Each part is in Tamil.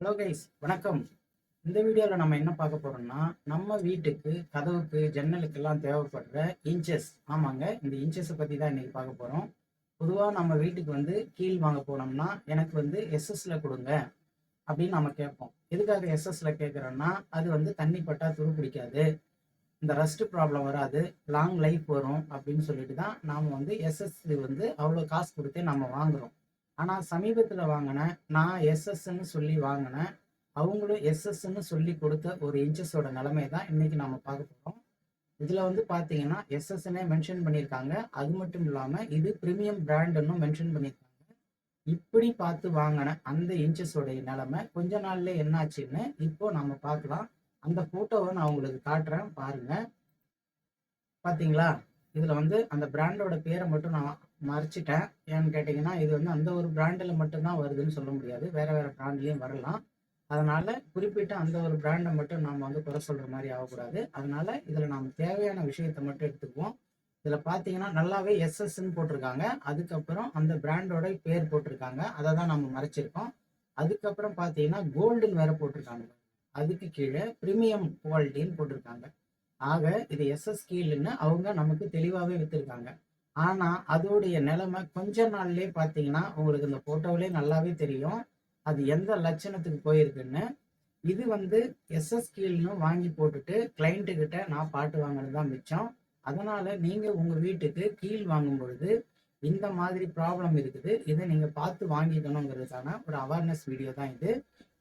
ஹலோ கைஸ் வணக்கம். இந்த வீடியோவில் நம்ம என்ன பார்க்க போகிறோம்னா நம்ம வீட்டுக்கு கதவுக்கு ஜன்னலுக்கெல்லாம் தேவைப்படுற இன்ச்சஸ் ஆமாங்க இந்த இன்ச்சஸை பற்றி தான் இன்றைக்கி பார்க்க போகிறோம் பொதுவாக நம்ம வீட்டுக்கு வந்து கீழ் வாங்க போனோம்னா எனக்கு வந்து எஸ்எஸ்ல கொடுங்க அப்படின்னு நம்ம கேட்போம். எதுக்காக எஸ்எஸ்ல கேட்குறோன்னா அது வந்து தண்ணி பட்டா துரு பிடிக்காது. இந்த ரஸ்ட் ப்ராப்ளம் வராது. லாங் லைஃப் வரும் அப்படின்னு சொல்லிட்டு தான் நாம் வந்து எஸ்எஸ் வந்து அவ்வளோ காசு கொடுத்தே நம்ம வாங்குறோம். ஆனால் சமீபத்தில் வாங்கின நான் எஸ்எஸ்ன்னு சொல்லி வாங்கினேன். அவங்களும் எஸ்எஸ்ன்னு சொல்லி கொடுத்த ஒரு இன்ச்சஸோட நிலைமை தான் இன்றைக்கி நாம பார்க்க போகிறோம் இதில் வந்து பார்த்தீங்கன்னா எஸ்எஸ்ன்னே மென்ஷன் பண்ணியிருக்காங்க. அது மட்டும் இல்லாமல் இது ப்ரீமியம் பிராண்டுன்னு மென்ஷன் பண்ணியிருக்காங்க. இப்படி பார்த்து வாங்கின அந்த இன்ச்சஸோடைய நிலைமை கொஞ்ச நாள்ல என்னாச்சுன்னு இப்போ நம்ம பார்க்கலாம். அந்த ஃபோட்டோவை நான் உங்களுக்கு காட்டுறேன் பாருங்க. பார்த்தீங்களா இதில் வந்து அந்த பிராண்டோட பேரை மட்டும் நான் மறைச்சிட்டேன். ஏன்னு கேட்டிங்கன்னா இது வந்து அந்த ஒரு பிராண்டில் மட்டும்தான் வருதுன்னு சொல்ல முடியாது. வேறு வேறு பிராண்ட்லேயும் வரலாம். அதனால் குறிப்பிட்ட அந்த ஒரு பிராண்டை மட்டும் நாம் வந்து குறை சொல்கிற மாதிரி ஆகக்கூடாது. அதனால் இதில் நாம் தேவையான விஷயத்தை மட்டும் எடுத்துக்குவோம். இதில் பார்த்தீங்கன்னா நல்லாவே எஸ்எஸ்ன்னு போட்டிருக்காங்க. அதுக்கப்புறம் அந்த பிராண்டோட பேர் போட்டிருக்காங்க. அதை தான் நம்ம மறைச்சிருக்கோம். அதுக்கப்புறம் பார்த்தீங்கன்னா கோல்டுன்னு வேற போட்டிருக்காங்க. அதுக்கு கீழே ப்ரீமியம் குவாலிட்டின்னு போட்டிருக்காங்க. ஆக இது எஸ்எஸ் கீழ்னு அவங்க நமக்கு தெளிவாகவே விற்றுருக்காங்க ஆனால் அதோடைய நிலைமை கொஞ்ச நாள்லயே பார்த்தீங்கன்னா உங்களுக்கு இந்த ஃபோட்டோவிலே நல்லாவே தெரியும். அது எந்த லட்சணத்துக்கு போயிருக்குன்னு. இது வந்து எஸ்எஸ் கீழ்னு வாங்கி போட்டுட்டு கிளைண்ட்டு கிட்ட நான் பாட்டு வாங்கினது தான் மிச்சம். அதனால நீங்கள் உங்கள் வீட்டுக்கு கீழ் வாங்கும் பொழுது இந்த மாதிரி ப்ராப்ளம் இருக்குது. இதை நீங்கள் பார்த்து வாங்கிக்கணுங்கிறதுக்கான ஒரு அவேர்னஸ் வீடியோ தான் இது.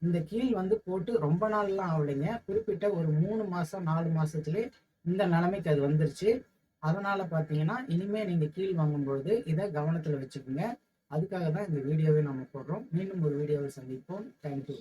இந்த கீழ் வந்து போட்டு ரொம்ப நாள்லாம் ஆகலைங்க. குறிப்பிட்ட ஒரு மூணு மாசம் நாலு மாசத்துலேயே இந்த நிலைமைக்கு அது வந்துருச்சு. அதனால பார்த்தீங்கன்னா இனிமே நீங்க கீழ் வாங்கும்பொழுது இதை கவனத்தில் வச்சுக்கோங்க. அதுக்காக தான் இந்த வீடியோவை நம்ம போடுறோம். மீண்டும் ஒரு வீடியோவை சந்திப்போம். தேங்க்யூ